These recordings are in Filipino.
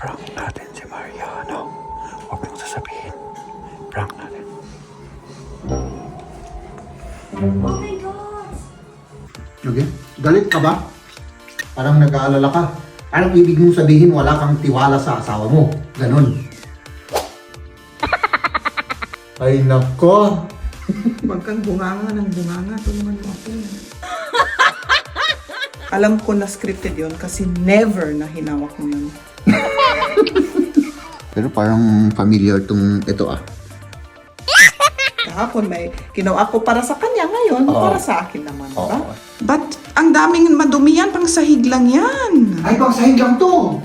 Prank natin si Maria, ano? Huwag nang sasabihin. Prank natin. Oh my God! Okay? Galit ka ba? Parang nag-aalala ka. Anong ibig mong sabihin wala kang tiwala sa asawa mo? Ganon. Ay nako. Huwag kang bunganga ng bunganga. Tulungan mo ako. Alam ko na scripted yon kasi never na hinawak mo yun. Pero parang familiar tong ito ah. Kahapon may ginawa ko para sa kanya ngayon, Oo. para sa akin naman, Oo. ba? But ang daming madumi yan, pang sahig lang yan. Ay, pang sahig lang to.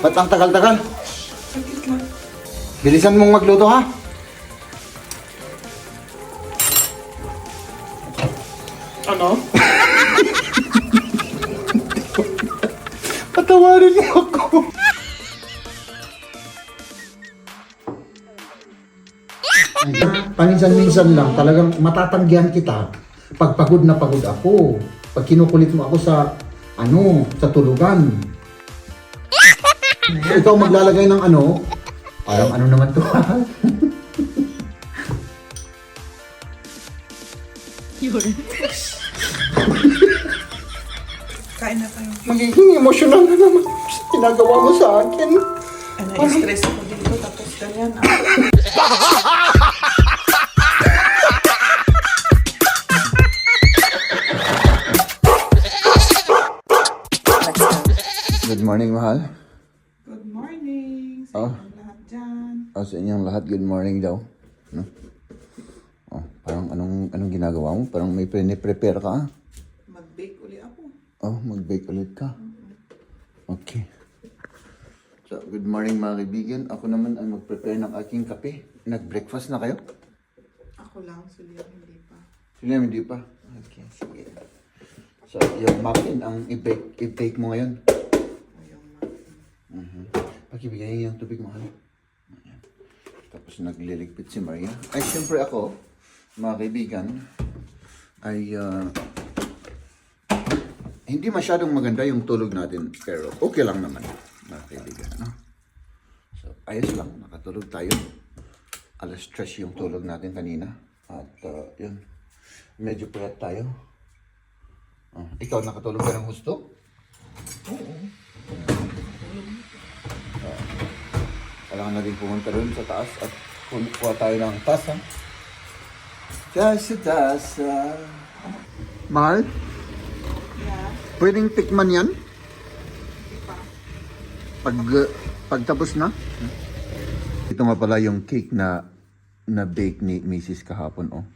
Ba't ang tagal-tagal? Bilisan mong magluto ha. Ano? Patawarin mo ako. Paminsan-minsan lang, talagang matatanggihan kita pag pagod na pagod ako. Pag kinukulit mo ako sa, ano, sa tulugan. Ikaw maglalagay ng ano, parang ano naman to ha? Magiging emosyonal na naman sa ginagawa mo sa akin. Ay, na-stress ako dito, tapos ganyan. Good morning, mahal. Good morning. Sa Oh. inyong lahat dyan. Oh, sa inyong lahat, good morning daw. No? Oh, parang anong anong ginagawa mo? Parang may pre-prepare ka. Mag-bake uli ako. Oh, mag-bake ulit ka. Okay. So, good morning mga kaibigan. Ako naman ay mag-prepare ng aking kape. Nag-breakfast na kayo? Ako lang, si Liam hindi pa. Sino hindi pa? Okay, sige. So, yung muffin ang i-bake, i-bake mo ngayon. Ayong ma. Mhm. Pakibigay yung tubig mo, ano? Ayan. Tapos nagliligpit si Maria. Ay, siyempre ako, mga kaibigan, ay ah, hindi masyadong maganda yung tulog natin, pero okay lang naman, mga. No? So, ayos lang, nakatulog tayo. Alas stress yung tulog natin kanina. At ah, yun, medyo puyat tayo. Oh, ikaw, nakatulog ka ng gusto? Kailangan na rin pumunta doon sa taas at kumukuha tayo ng tasa. Tasa, tasa. Mahal. Pwedeng tikman yan? Pag, pagtapos na? Ito nga pala yung cake na na bake ni Mrs. kahapon, oh.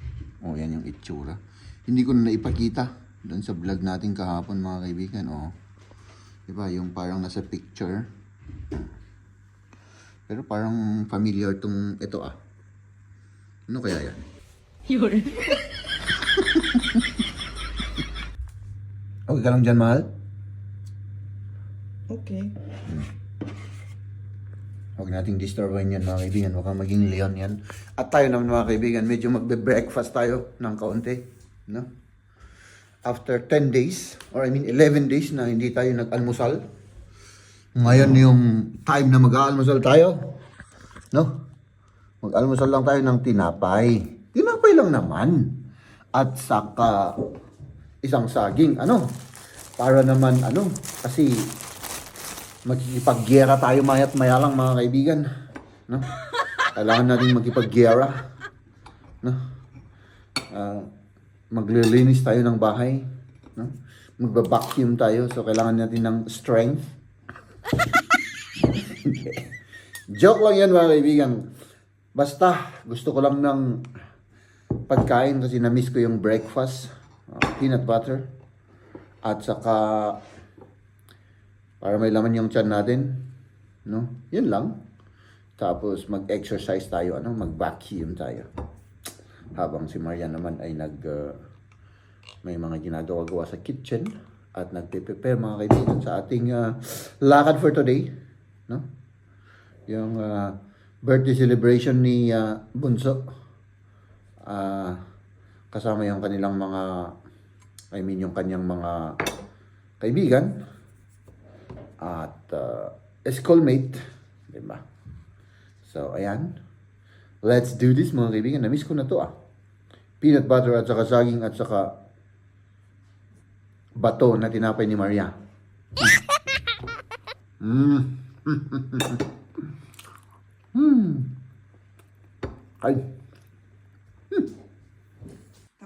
Oh, yan yung itsura. Hindi ko na naipakita doon sa vlog natin kahapon, mga kaibigan, oh. Diba, yung parang nasa picture. Pero parang familiar tong ito ah. Ano kaya yan? okay ka lang dyan, mahal? Okay. Huwag nating disturban yan mga kaibigan. Baka maging leon yan. At tayo naman mga kaibigan, medyo magbe-breakfast tayo ng kaunti. No? After 10 days, or I mean 11 days na hindi tayo nag-almusal. Ngayon yung time na mag-aalmusal tayo. No? Mag-almusal lang tayo ng tinapay. Tinapay lang naman. At saka isang saging. Ano? Para naman ano, kasi Makikipagyera tayo mayat maya lang mga kaibigan. No? Kailangan natin makipagyera. No? Ah, maglilinis tayo ng bahay. No? Magba-vacuum tayo so kailangan natin ng strength. Joke lang yan mga kaibigan. Basta gusto ko lang ng pagkain kasi na-miss ko yung breakfast. Ah, peanut butter. At saka para may laman yung tiyan natin. No? Yun lang. Tapos mag-exercise tayo, ano, mag-vacuum tayo. Habang si Maria naman ay nag uh, may mga ginagawa-gawa sa kitchen at nagpe-prepare mga kaibigan sa ating uh, lakad for today, no? Yung uh, birthday celebration ni uh, Bunso. Ah, kasama yung kanilang mga I mean, yung kanyang mga kaibigan at uh, schoolmate, di ba? So, ayan. Let's do this, mga kaibigan. Na-miss ko na to, ah. Peanut butter at saka saging at saka bato na tinapay ni Maria. Mm. mm. Ay.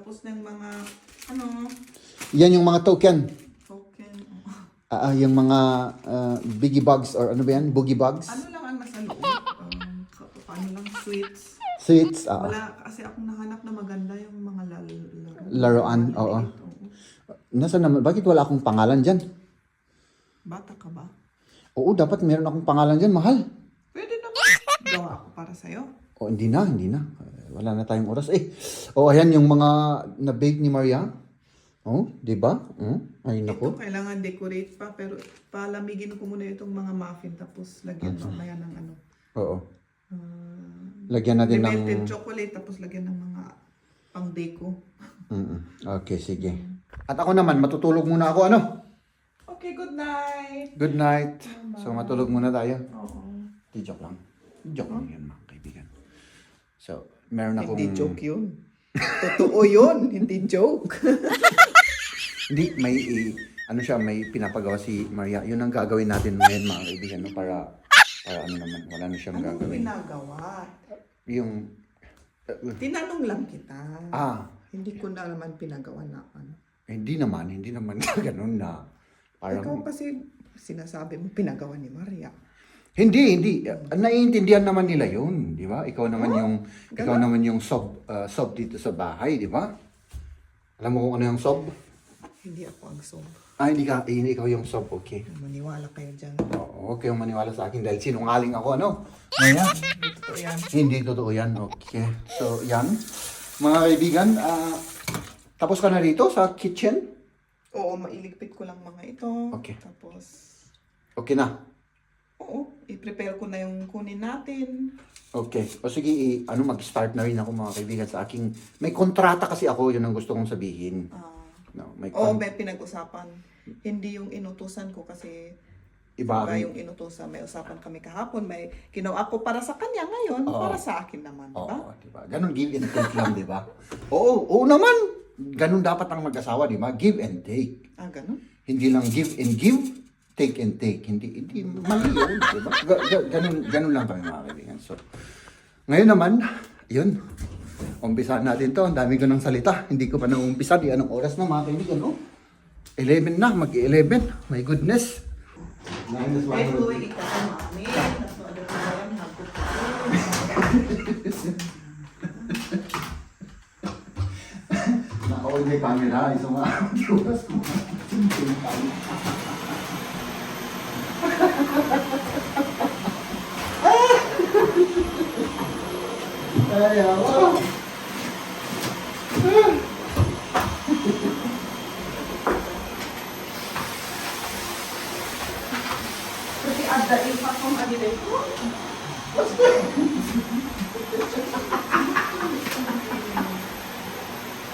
Tapos ng mga, ano, Yan yung mga token. token. Ah, ah, yung mga ah, biggie bugs or ano ba yan? Boogie bugs? Ano lang ang nasa loob? Um, ka- paano lang, sweets. Sweets. ah. Wala, kasi akong nahanap na maganda yung mga laro. Laruan, oo. Nasa naman, bakit wala akong pangalan dyan? Bata ka ba? Oo, dapat meron akong pangalan dyan, mahal. Pwede naman. Gawa ako para sa'yo. O, hindi na, hindi na. Wala na tayong oras. Eh, o, ayan yung mga na-bake ni Maria. Oh, di ba? Oh, ay, Ito nako. kailangan decorate pa, pero palamigin ko muna itong mga muffin tapos lagyan mamaya ng ano. Oo. Uh, Lagyan natin ng... melted chocolate tapos lagyan ng mga pang deco. Mm-mm. Okay, sige. At ako naman, matutulog muna ako, ano? Okay, good night. Good night. So, matulog muna tayo. Oo. Di joke lang. Joke lang yun, mga kaibigan. So, meron akong... Hindi joke yun. Totoo yun, hindi joke. Hindi, may... i- ano siya, may pinapagawa si Maria. Yun ang gagawin natin ngayon, mga kaibigan, no? Para... Para ano naman, wala na siyang Anong gagawin. ginagawa? Yung... Tinanong lang kita. Ah, Hindi ko na naman pinagawa na ano. hindi naman, hindi naman ganun na. Ikaw Parang... kasi sinasabi mo pinagawa ni Maria. Hindi, hindi. Naiintindihan naman nila yun, di ba? Ikaw naman yung ikaw naman yung sob uh, sob dito sa bahay, di ba? Alam mo kung ano yung sob? Hindi ako ang sob. Ah, hindi ka, eh, hindi ikaw yung sob, okay. Maniwala kayo dyan. Oo, kayong maniwala sa akin dahil sinungaling ako, ano? Maya, Totoo yan. hindi totoo yan, okay. So, yan. Mga kaibigan, ah, tapos ka na rito sa kitchen? Oo, mailigpit ko lang mga ito. Okay. Tapos, Okay na. Oo, i-prepare ko na yung kunin natin. Okay. O sige, i- ano, mag-start na rin ako mga kaibigan sa aking... May kontrata kasi ako, yun ang gusto kong sabihin. Ah, No, may oo, kon- may pinag-usapan. Hindi yung inutusan ko kasi iba iba ang- yung inutusan. May usapan kami kahapon. May ginawa ko para sa kanya ngayon, Oo. para sa akin naman, di ba? Oo, di ba? Ganun give and take lang, di ba? Oo, oo naman. Ganun dapat ang mag-asawa, di ba? Give and take. Ah, ganun? Hindi lang give and give, take and take. Hindi, hindi, mali yun, di ba? Ga- ga- ganun, ganun lang kami mga kaibigan. So, ngayon naman, yun. Umpisa natin to. Ang dami ko ng salita. Hindi ko pa nang-umpisa. Di anong oras na mga kaibigan, oh? 11 na, mag-11. My goodness. Minus one. Ay, huwi ikaw, mami. Nasuado ko ba yan? Hagod ko. Naka-on may camera. Isang mga oras ko. Ay, ako. Kasi ada impact kong adilay ko.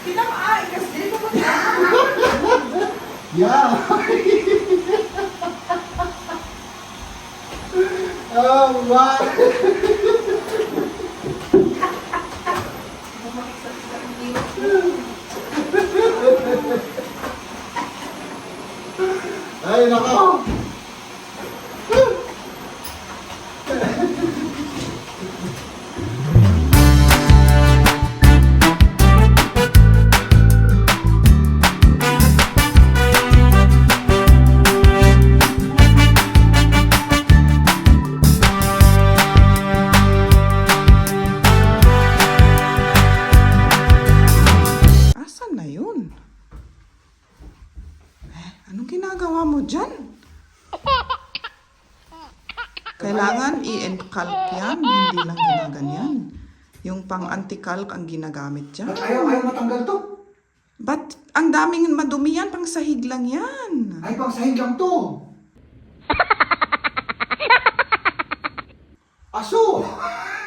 Kinakain kasi ko Yeah. oh, wow. Pang anti-calc ang ginagamit dyan. Ayaw, ayaw matanggal to. Ba't ang daming madumi yan, pang sahig lang yan. Ay, pang sahig lang to. Aso!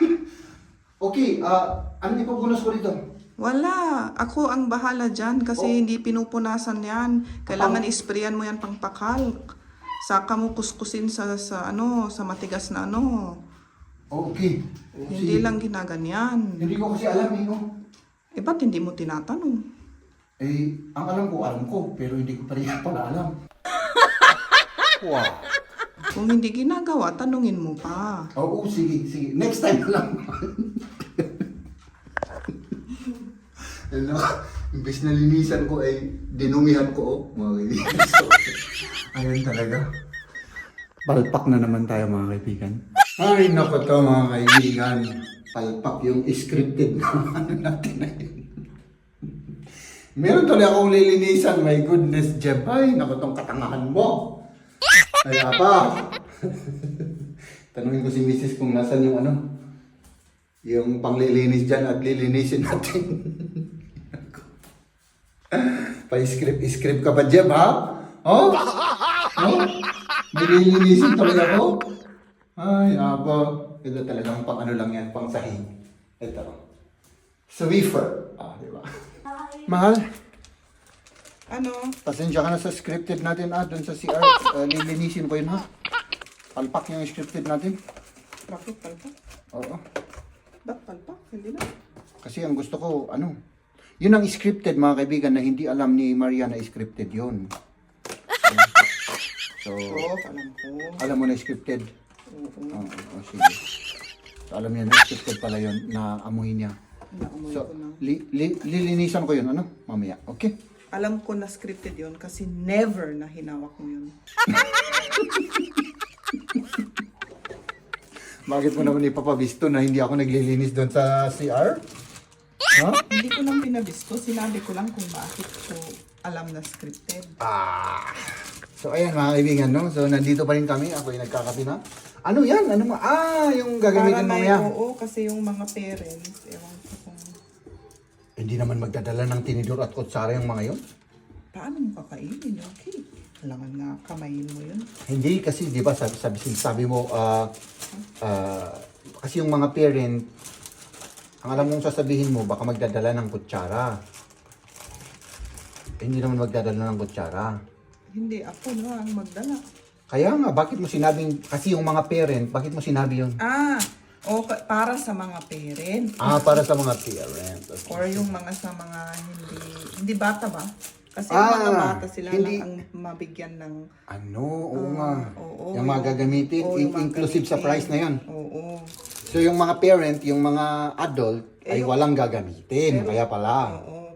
okay, ah, ano ipapunas ko dito? Wala. Ako ang bahala dyan kasi Oh. hindi pinupunasan yan. Kailangan isprayan mo yan pang pakal. Saka mo kuskusin sa, sa ano, sa matigas na ano. Okay. Hindi lang ginaganyan. Hindi ko kasi alam eh. Eh, ba't hindi mo tinatanong? Eh, ang alam ko, alam ko. Pero hindi ko pa rin pala alam. wow. Kung hindi ginagawa, tanungin mo pa. Oo, sige, sige. Next time na lang. Ano, imbes na linisan ko ay dinumihan ko, oh, mga kaibigan. So, ayun talaga. Palpak na naman tayo, mga kaibigan. Ay, naku to, mga kaibigan. Palpak yung scripted na ano natin na. Meron tuloy akong lilinisan, my goodness, Jeb. Ay, naku tong katangahan mo. Kaya pa. Tanungin ko si Mrs. kung nasan yung ano, yung panglilinis dyan at lilinisin natin. Pa-script-script ka pa, Jeb, ha? Oh? Oh? Nililinisin talaga ako? Ay, aba. Ito talagang pang ano lang yan, pang sahig. Ito. Swiffer. Ah, di ba? Mahal, Ano? pasensya ka na sa scripted natin, ah, dun sa CR. Uh, lilinisin ko yun, ha? Palpak yung scripted natin. Bakit palpak? Oo. Ba't palpak? Hindi na. Kasi ang gusto ko, ano, yun ang scripted mga kaibigan na hindi alam ni Maria na scripted yun. So, alam ko. alam mo na scripted? Oo, Oo, oh, sige. So, alam niya na scripted pala yun na amoy niya. naamoy So, ko na. li- li- lilinisan ko yun, ano, mamaya. Okay? Alam ko na scripted yon kasi never na hinawak mo yun. Bakit mo naman ipapabisto na hindi ako naglilinis doon sa CR? Ha? Hindi ko lang pinabisto, sinabi ko lang kung bakit ko alam na scripted. Ah. So ayan mga kaibigan, no? So nandito pa rin kami, ako yung nagkakape na. Ano yan? Ano ma- Ah, yung Para gagamitin may, mamaya. oo, kasi yung mga parents, ewan ko kung Hindi naman magdadala ng tinidor at kutsara yung mga yon. paano mo kakainin yung cake. Kailangan nga kamayin mo yun. Hindi kasi 'di ba sabi sabi, sabi mo ah ah, kasi yung mga parent ang alam mong sasabihin mo baka magdadala ng kutsara. Eh, hindi naman magdadala ng kutsara. Hindi, ako na ang magdala. Kaya nga bakit mo sinabing kasi yung mga parent, bakit mo sinabi yun? Ah, o pa- para sa mga parents. Ah, para sa mga parent. Okay. Or yung mga sa mga hindi, hindi bata ba? Kasi Ah, yung mga bata sila hindi- lang ang mabigyan ng Ano? Oo nga. oo, yung mga gagamitin, oo, in- yung mga inclusive sa price na yun. Oo. So yung mga parent, yung mga adult, ay walang gagamitin. Kaya pala. Oo.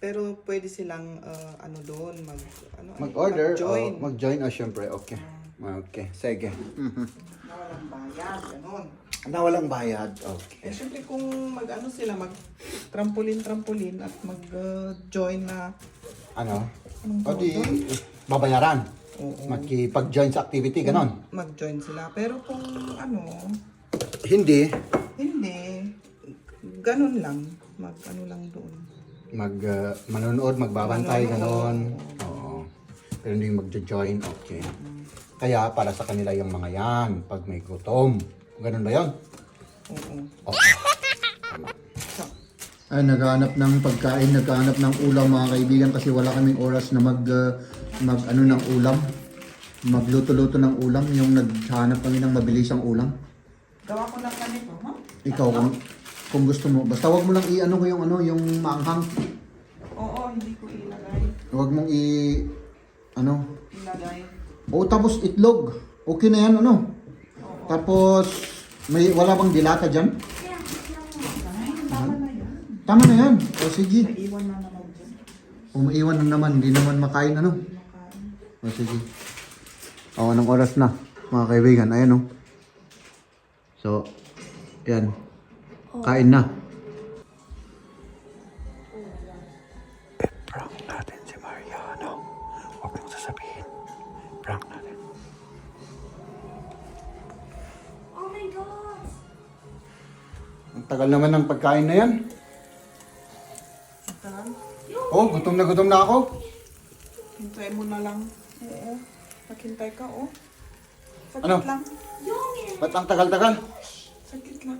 Pero pwede silang ah, ano doon mag ano Mag-order, join o mag-join, o syempre, okay. Okay, sige. Mhm. na walang bayad, ganun. Na walang bayad, okay. Eh, syempre kung mag-ano sila, mag trampolin-trampolin at mag-join na Ano? O di, babayaran. Oo. Makipag-join sa activity, ganon. mag-join sila. Pero kung ano, Hindi. hindi, ganun lang. Mag-ano lang doon. Mag, uh, manonood, magbabantay, ganon. Oo. Pero hindi magjo-join, okay. Kaya para sa kanila yung mga yan, pag may gutom. Ganon ba yun? Oo. Okay. Ay, naghahanap ng pagkain, naghahanap ng ulam mga kaibigan kasi wala kaming oras na mag, uh, mag ano ng ulam. Magluto-luto ng ulam, yung naghahanap kami ng mabilisang ulam. gawa ko lang ganito, ha? Ikaw, kung, kung gusto mo, basta wag mo lang i-ano ko yung ano, yung maanghang. Oo, hindi ko ilagay. Wag mong i, ano, Ilagay. o tapos itlog. Okay na yan, ano. Tapos, may, wala bang dilata dyan? Ay, tama na yan. Tama na yan. O sige. Naiwan na naman dyan. Umaiwan na naman, hindi naman makain ano. Makain. O sige. O, anong oras na, mga kaibigan? Ayan o. So, yan. Kain na. Prank natin si Mariano. Huwag mong sasabihin. Prank natin. Oh my god! Ang tagal naman ng pagkain na yan. Oh, gutom na gutom na ako. hintay mo na lang. Oo. Maghintay ka, oh. Sakit Ano? lang. Ba't ang tagal-tagal? Sakit lang.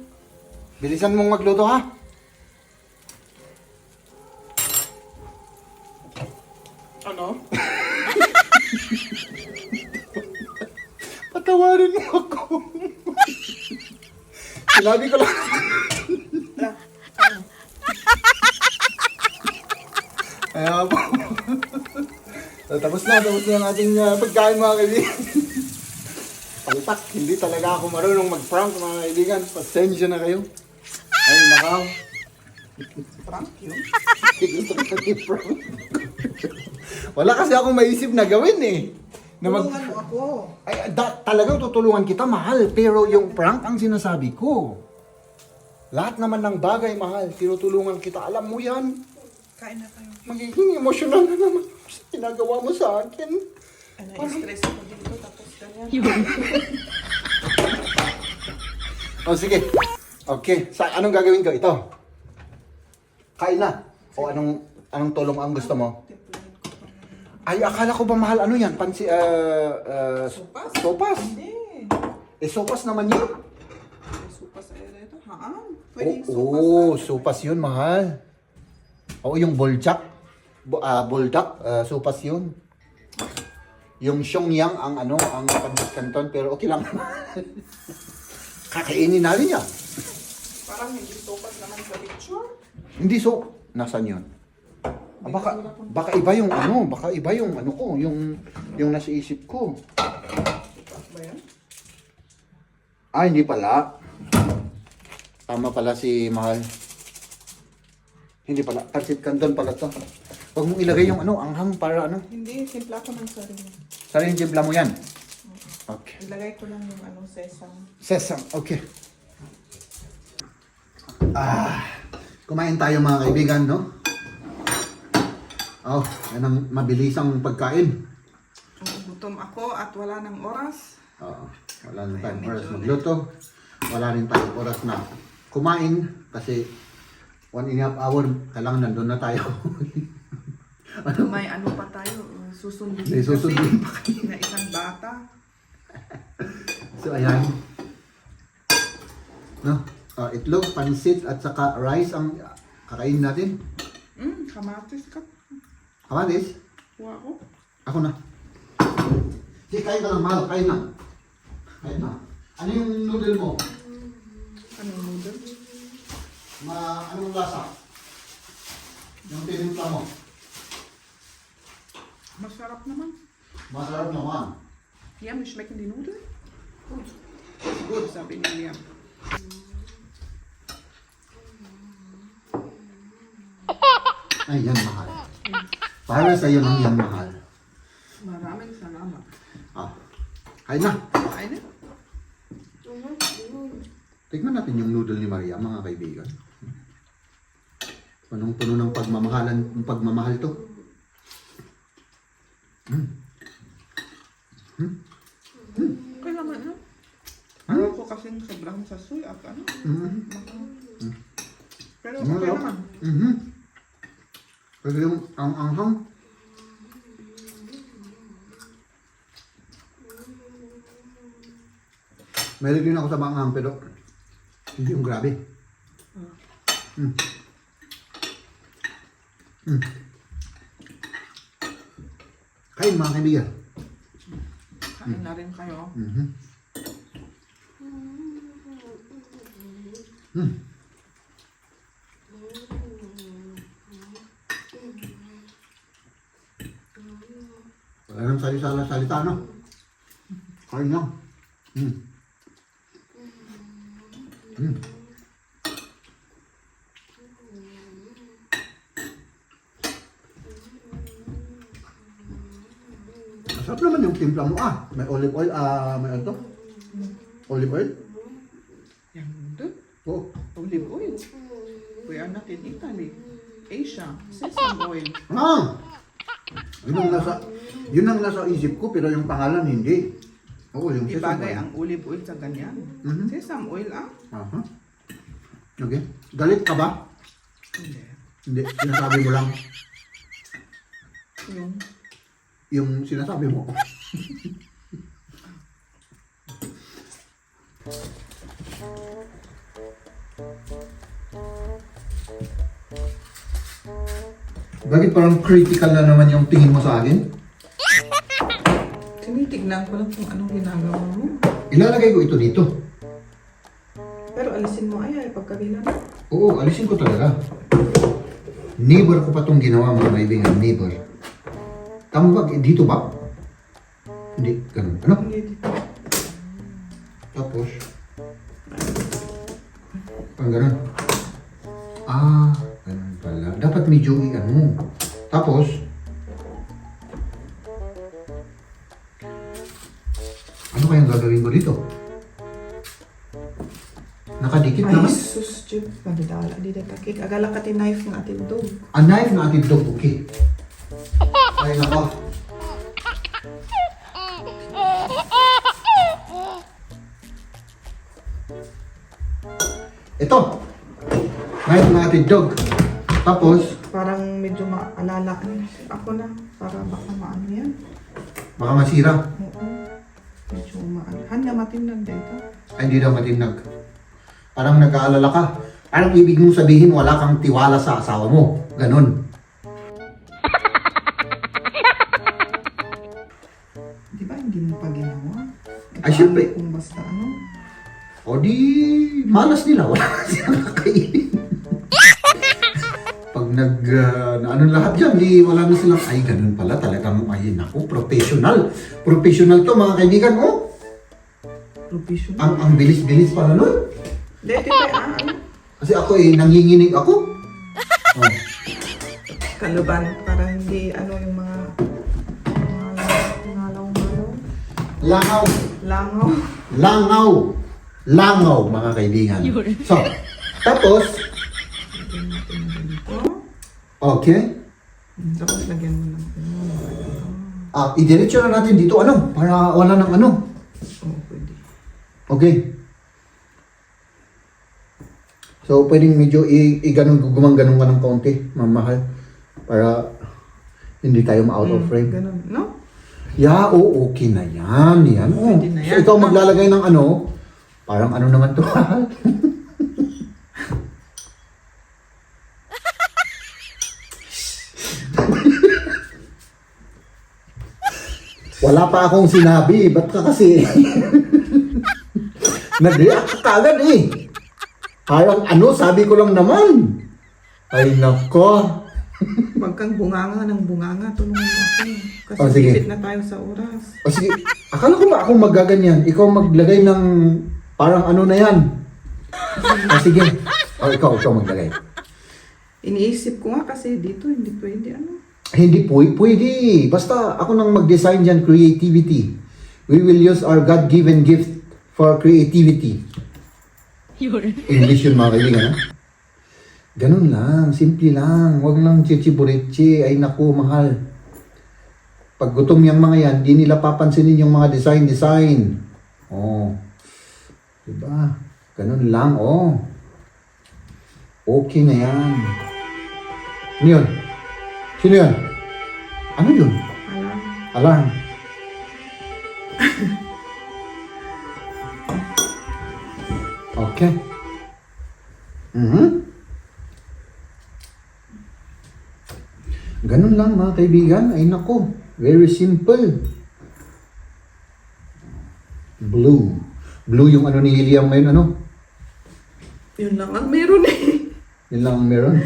Bilisan mong magluto ha. Ano? Patawarin mo ako. Sinabi ko lang. Kaya po. so, tapos na, tapos na ang ating uh, pagkain mga kaibigan. Palpak, hindi talaga ako marunong mag-prank mga kaibigan. Pasensya na kayo. Ay, nakaw. Prank yun. Gusto ko i-prank. Wala kasi akong maisip na gawin eh. Na mag- Tulungan mo ako. ay, da, talagang tutulungan kita, mahal. Pero yung prank ang sinasabi ko. Lahat naman ng bagay, mahal. Tinutulungan kita. Alam mo yan. Kain na tayo. Magiging emosyonal na naman sa ginagawa mo sa akin. Ay, na-stress ako dito tapos ganyan. O sige. Okay. Sa anong gagawin ko? Ito. Kain na. O anong anong tulong ang gusto mo? Ay, akala ko ba mahal ano yan? Pansi, uh, uh, Sopas? sopas? Hindi. Eh, sopas naman yun. Sopas ay ito. Haan. Pwedeng Oo, sopas. oh, sopas yun, mahal. Oo, yung boljak. Bo, ah, boldak, ah, sopas yun. Yung Xiongyang ang ano, ang Panis Canton, pero okay lang. Kakainin natin yan. Parang hindi sopas naman sa picture. Hindi so, nasan yun? Ah, baka, baka iba yung ano, baka iba yung ano ko, yung, yung nasa isip ko. Ba yan? Ah, hindi pala. Tama pala si Mahal. Hindi pala. Pansit Canton pala to. Huwag mong ilagay yung ano, anghang para ano. Hindi. Simpla ko ng sarili. Sariling timpla mo yan. Okay. Ilagay ko lang yung ano, sesame. Sesam, okay. Ah, kumain tayo mga kaibigan, no? Oh, yan ang mabilisang pagkain. Gutom ako at wala ng oras. Oo. wala rin tayong oras magluto. Wala rin tayong oras na kumain kasi one and a half hour, kailangan nandun na tayo. May ano pa tayo, uh, susundin May susundin kasi na isang bata. so, ayan. No? Ah, itlog, pansit, at saka rice ang kakainin natin. Mm, kamatis ka. Kamatis, Kuha ko. ako na. Sige, kain ka lang, mahal. Kain na. Kain na. Ano yung noodle mo? Anong noodle? Ma, anong lasa? Yung tinimpla mo? Masarap naman. Masarap naman. Ja, mir schmecken die Nudeln. Good. Gut, sabi ni Liam. Ay, yan mahal. Para sa iyo lang yan mahal. Maraming salamat. Ah, kain na. Eine? Tignan natin yung noodle ni Maria, mga kaibigan. Punong-puno ng pagmamahalan, ng pagmamahal to. Okay naman, no? Ayaw ko kasing sobrang sasoy at ano. Mahal. Pero Ano okay daw? naman. Mm-hmm. Kasi yung ang anghang. Meron din ako sa manghang pero hindi yung grabe. Mm. Mm. Kain mga kaibigan. Kain na rin kayo. Mhm. Mm. Wala nang salita salita no? Kain lang. Mm. Mm. Masarap naman yung timpla mo ah. May olive oil, ah, may ano to? Olive oil? Yung noodle, Oo. olive oil. We are not in Italy. Asia, sesame oil. Ah! Yun ang nasa, yun ang nasa isip ko, pero yung pangalan hindi. Oo, yung sesame Ibagay oil. ang olive oil sa ganyan. Mhm. Sesame oil ah. Aha. Okay. Galit ka ba? Hindi. Hindi. Sinasabi mo lang Yung yung sinasabi mo. Bakit parang critical na naman yung tingin mo sa akin? Tinitignan ko lang kung anong ginagawa mo. Ilalagay ko ito dito. Pero alisin mo ay ay pagkabilang. Oo, alisin ko talaga. Neighbor ko pa itong ginawa mga kaibigan, neighbor. Tama ba? Dito ba? Hindi, ganun. Ano? Hindi dito. Tapos, parang ganun. Ah, pala. Dapat medyo i-ano. Tapos, ano kayang gagawin ko dito? Nakadikit Ay, naman. sus, Jud. Madidala, di na takik. Agala ka ti knife ng ating dog. A knife na ating dog, okay. Ay, nako. Ito. Knife na ating dog. Tapos, Parang medyo maalala. Ay, Ako na. Para baka maano yan. baka masira. Oo. Medyo maano. Hanya matinag dito. Ay, hindi daw matinag. Parang nag-aalala ka. Anong ibig mong sabihin wala kang tiwala sa asawa mo? Ganon. Di ba hindi mo pa ginawa? Ay, syempre. Kung basta ano. O di, malas nila. Wala silang kakainin. Nag, uh, ano lahat yan, di wala na silang, ay ganun pala talagang, ay naku, professional. Professional to mga kaibigan. Oh, Professional. ang, ang bilis-bilis pala nun. Hindi, di ba? Ah? Kasi ako eh, nanginginig ako. Oh. Kaluban. Para hindi ano yung mga ngalaw-ngalaw. Langaw. Langaw. Langaw. Langaw, mga kaibigan. So, tapos. Okay. Tapos lagyan mo ng ano. Ah, idiretso na natin dito, ano, para wala ng ano. Oo, pwede. Okay. So, pwedeng medyo i-ganon, gumang-ganon ka ng kaunti, mamahal. Para hindi tayo ma-out of frame. Ganun, no? Yeah, oo, okay na yan. Yan, oh. Pwede na So, yan. ikaw maglalagay ng ano, parang ano naman to, Wala pa akong sinabi. Ba't ka kasi... Nag-react ka agad eh. Parang ano, sabi ko lang naman. Ay nako. Huwag kang bunganga ng bunganga. Tulungan mo ako. Kasi Oh, sige. na tayo sa oras. O sige, akala ko ba ako magaganyan? Ikaw maglagay ng parang ano na yan. O sige. O ikaw, ikaw maglagay. Iniisip ko nga kasi dito hindi pwede ano. Hindi po, pwede. Basta ako nang mag-design dyan, creativity. We will use our God-given gift for creativity. English yun mga kaibigan, ha? Ganun lang, simple lang. Huwag lang chichiburitsi. Ay naku, mahal. Pag gutom yung mga yan, di nila papansinin yung mga design-design. Oh. Diba? Ganun lang, oh. Okay na yan. Ano yun? Sino yun? Ano yun? Alam. Alarm. okay. Mhm. Ganun lang mga kaibigan. Ay nako. Very simple. Blue. Blue yung ano ni Liam ngayon, ano? Yun lang ang meron eh. Yun lang ang meron.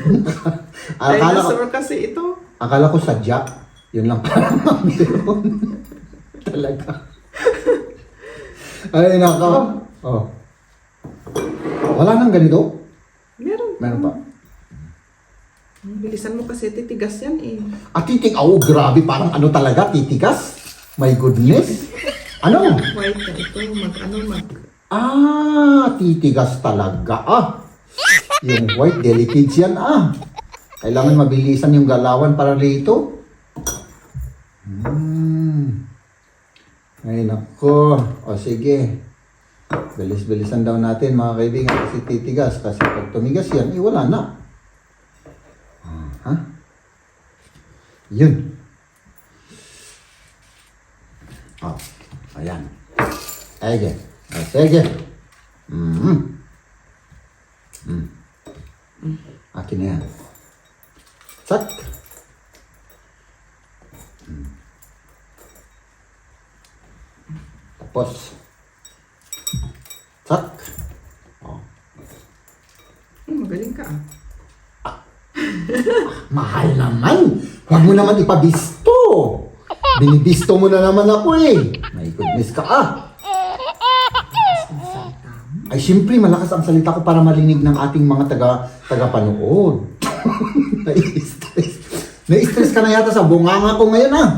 akala, Dinosaur kasi ito. Akala ko sadya. Yun lang pala ang meron. Talaga. Ay, nako. Oh. Wala nang ganito? Meron. Meron pa. Bilisan mo kasi titigas yan eh. At titig, oh, grabe, parang ano talaga, titigas? My goodness. Ano? White na ito. Mag ano mag. Ah, titigas talaga, ah. Yung white, delicate yan, ah. Kailangan mabilisan yung galawan para rito. Hmm. Ay, nako. O, sige. Bilis-bilisan daw natin, mga kaibigan, kasi titigas. Kasi pag tumigas yan, eh, wala na. Ah, Ha? Yun. Oh, ayan. Sige. Ah, sige. Mm. Mm. Akin na yan. Zack. Tapos. Zack. Oh. Hmm, Ay, magaling ka ah. ah. Mahal naman! Huwag mo naman ipabisto! Binibisto mo na naman ako eh! My goodness ka ah! Ay, siyempre, malakas ang salita ko para malinig ng ating mga taga, taga-panood. Nai-stress. Nai-stress ka na yata sa bunganga ko ngayon ah.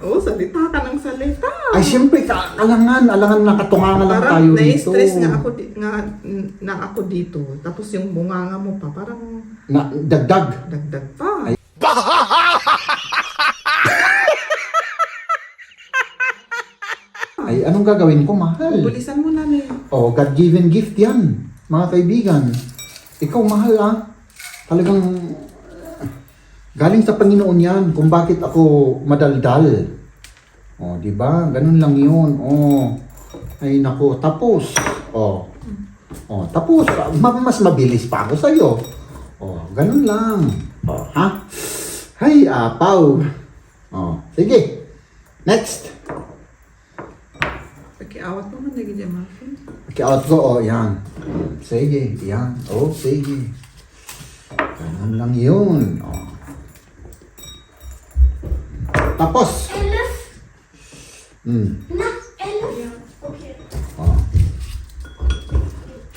Oo, salita ka ng salita. Ay, siyempre, alangan, alangan nakatunganga lang Parang tayo dito. na-stress nga ako, di- nga, na ako dito. Tapos yung bunganga mo pa, parang Na, dagdag. dagdag pa. Ay, anong gagawin ko, mahal? Bulisan mo na ni. Oh, God-given gift yan, mga kaibigan. Ikaw, mahal ah. Talagang galing sa Panginoon yan kung bakit ako madaldal. Oh, di ba? Ganun lang yun. Oh. Ay, nako. Tapos. Oh. Oh, tapos. Ma- Mas mabilis pa ako sa'yo. Oh, ganun lang. Oh, ha? Hay, apaw. Oh, sige. Next. Pagkiawat mo man dyan, Muffin. Out ko, oh, yan. Sige, yan. Oh, sige. Ganun lang yun. Oh. Tapos. Hmm. Na, Elif. Okay. Oh.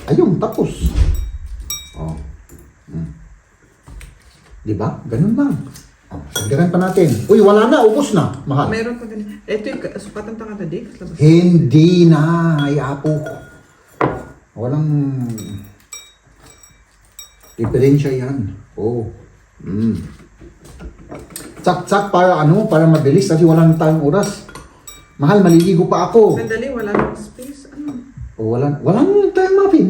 Ayun, tapos. Oh. Hmm. Di ba? Ganun lang. Oh, sagdagan pa natin. Uy, wala na. Ubus na. Mahal. Meron pa ganun. Ito yung ka- sukatan tanga na di. Hindi na. Ay, apo. Walang diferensya yan. Oo. Oh. Mm. Tsak-tsak para ano, para mabilis kasi wala na tayong oras. Mahal, maliligo pa ako. Sandali, wala nang space. Ano? O, wala, wala na tayong muffin.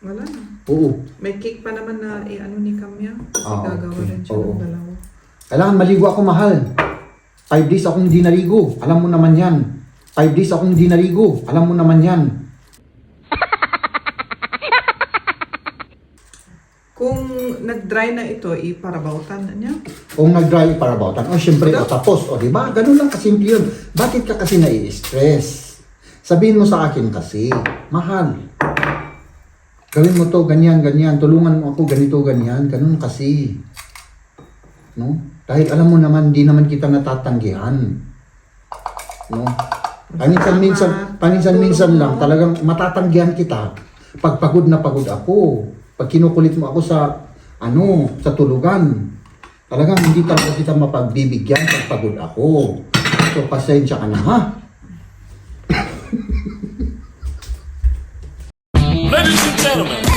Wala na. Oo. May cake pa naman na i-ano ni Kamya. Kasi Ah, gagawa okay. rin siya Oo. ng dalawa. Kailangan maligo ako, mahal. Five days akong hindi naligo. Alam mo naman yan. Five days akong hindi naligo. Alam mo naman yan. Kung nag-dry na ito, iparabautan na niya. Kung nag-dry para bautan, o syempre, o tapos, o di ba? Ganun lang kasimple yun. Bakit ka kasi nai-stress? Sabihin mo sa akin kasi, mahal. Gawin mo to, ganyan, ganyan. Tulungan mo ako, ganito, ganyan. Ganun kasi. No? Dahil alam mo naman, di naman kita natatanggihan. No? Paminsan-minsan, paminsan-minsan lang, talagang matatanggihan kita. Pag pagod na pagod ako, pag kinukulit mo ako sa, ano, sa tulugan, talagang hindi talaga kita mapagbibigyan pag pagod ako. So, pasensya ka na, ha? Ladies and gentlemen,